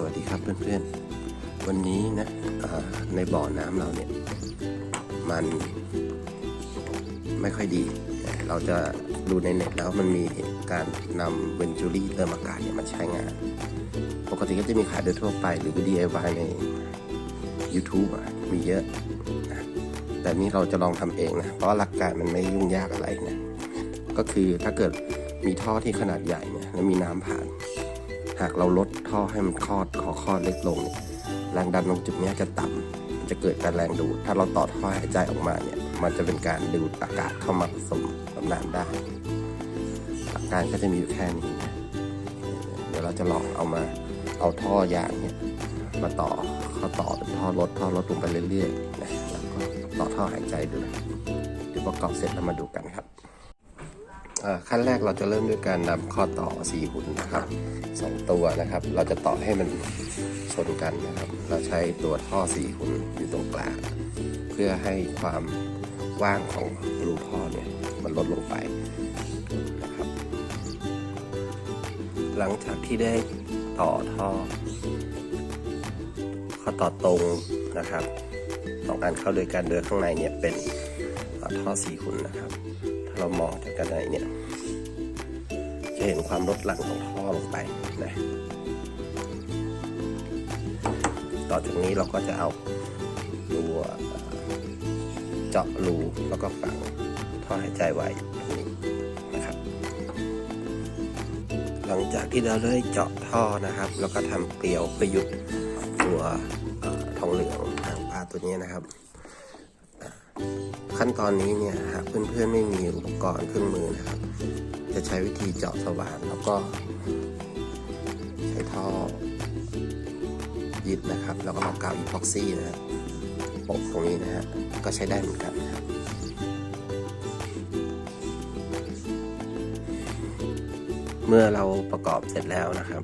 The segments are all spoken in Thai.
สวัสดีครับเพื่อนๆ วันนี้นะในบ่อน้ำเราเนี่ย มันไม่ค่อยดี เราจะดูในเน็ตแล้วมันมีการนำเวนจูรี่เติมอากาศเนี่ยมาใช้งาน ปกติก็จะมีขายโดยทั่วไปหรือ DIY ใน YouTube มีเยอะนะแต่นี่เราจะลองทำเองนะ เพราะหลักการมันไม่ยุ่งยากอะไรนะ ก็คือถ้าเกิดมีท่อที่ขนาดใหญ่เนี่ยแล้วมีน้ำผ่าน หากเราลดท่อให้มันคลอดขอคลอดเล็กลงเนี่ยแรงดันตรงจุดนี้จะต่ำจะเกิดการแรงดูด ถ้าเราต่อท่อหายใจออกมาเนี่ย มันจะเป็นการดูดอากาศเข้ามาผสมกับน้ำได้ หลักการก็จะมีอยู่แค่นี้นะเดี๋ยวเราจะลองเอามาเอาท่อยางเนี่ยมาต่อเข้าต่อเป็นท่อลดท่อลดลงไปเรื่อยๆนะแล้วก็ต่อท่อหายใจดูเดี๋ยวประกอบเสร็จแล้วมาดูกันครับ ขั้นแรกเราจะเริ่มด้วยการนำข้อต่อสีหุ่นนะครับสองตัวนะครับ เราจะต่อให้มันชนกันนะครับ เราใช้ตัวท่อสีหุ่นอยู่ตรงกลางเพื่อให้ความว่างของรูท่อเนี่ยมันลดลงไปนะครับ หลังจากที่ได้ต่อท่อ ข้อต่อตรงนะครับต้องการเข้าโดยการเดินข้างในเนี่ยเป็นท่อสีหุ่นนะครับ เรามองจากกันในเนี่ยจะเห็นความลดหลั่นของท่อลงไปนะต่อจากนี้เราก็จะเอาตัวเจาะรูแล้วก็ฝังท่อหายใจไว้นะครับ หลังจากที่เราได้เจาะท่อนะครับ แล้วก็ทำเกลียวประยุทธ์ตัวทองเหลืองหางปลาตัวนี้นะครับ ขั้นตอนนี้เนี่ยหากเพื่อนๆไม่มีอุปกรณ์เครื่องมือนะครับ จะใช้วิธีเจาะสว่านแล้วก็ ใช้ท่อยึดนะครับ แล้วก็เอากาวอีพ็อกซี่นะฮะปกตรงนี้นะฮะก็ใช้ได้เหมือนกันนะครับเมื่อเราประกอบเสร็จแล้วนะครับ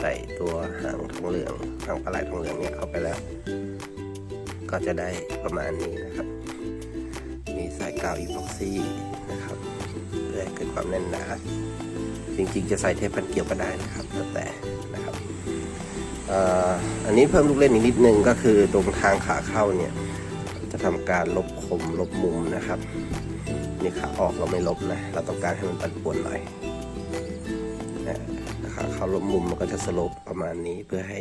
ใส่ตัวหางทองเหลืองหางปลาไหลทองเหลืองเนี่ยเข้าไปแล้ว ก็จะได้ประมาณนี้นะครับ กาวอีพ็อกซี่นะครับเพื่อให้เกิดความแน่นหนาจริงๆ จะใส่เทปพันเกี่ยวก็ได้นะครับแล้วแต่นะครับอันนี้เพิ่มลูกเล่นอีกนิดนึงก็คือตรงทางขาเข้าเนี่ยจะทำการลบคมลบมุมนะครับนี่ขาออกเราไม่ลบนะเราต้องการให้มันปันป่วนหน่อยขาเข้าลบมุมมันก็จะสลปประมาณนี้เพื่อให้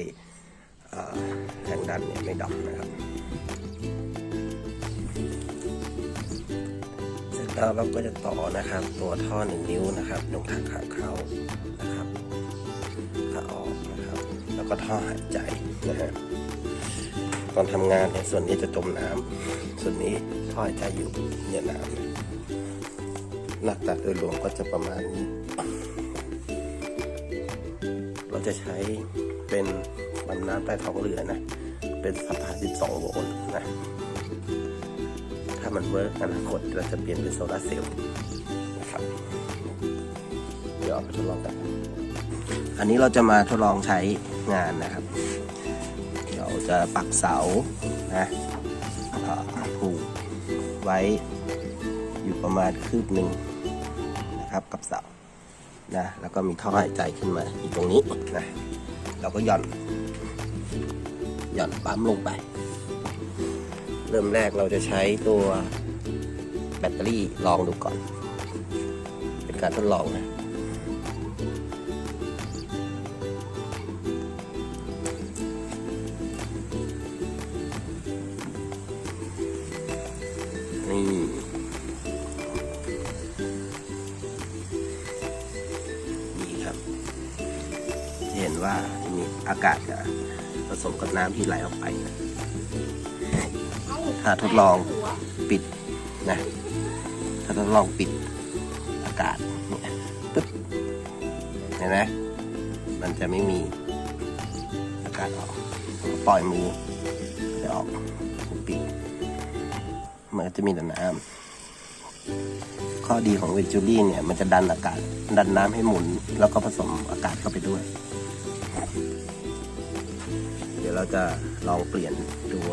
แรงดันเนี่ยไม่ดรอปนะครับ แล้วเราก็จะต่อนะครับ ตัวท่อหนึ่งนิ้วนะครับตรงทางขาเข้านะครับขาออกนะครับ แล้วก็ท่อหายใจนะฮะตอนทำงานเนี่ยส่วนนี้จะจมน้ำส่วนนี้ท่อหายใจอยู่เหนือน้ำหน้าตาโดยรวมก็จะประมาณนี้ เราจะใช้เป็นลำน้ำใต้ท้องเรือนะ เป็นสปา12โวลต์นะ ถ้ามันเวิร์กอนาคตเราจะเปลี่ยนเป็นโซลาร์เซลล์นะครับเดี๋ยวเอาไปทดลองกัน อันนี้เราจะมาทดลองใช้งานนะครับเราจะปักเสานะผูกไว้อยู่ประมาณคืบหนึ่งนะครับกับเสานะแล้วก็มีท่อหายใจขึ้นมาอยู่ตรงนี้นะเราก็หย่อนหย่อนปั๊มลงไป เริ่มแรกเราจะใช้ตัวแบตเตอรี่ลองดูก่อน เป็นการทดลองนะนี่นี่ครับเห็นว่ามีอากาศผสมกับน้ำที่ไหลออกไปนะ ถ้าทดลองปิดนะถ้าทดลองปิดอากาศเนี่ยปึ๊บเห็นไหมมันจะไม่มีอากาศออกปล่อยมือจะออกปิดมันจะมีแต่น้ำข้อดีของเวนจูรี่เนี่ย มันจะดันอากาศ ดันน้ำให้หมุน แล้วก็ผสมอากาศเข้าไปด้วย เดี๋ยวเราจะลองเปลี่ยนตัว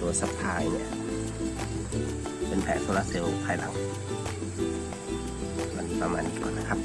ตัวซัพพลายเนี่ย เป็นแผงโซลาร์เซลล์ภายหลังวันนี้ประมาณนี้ก่อนนะครับ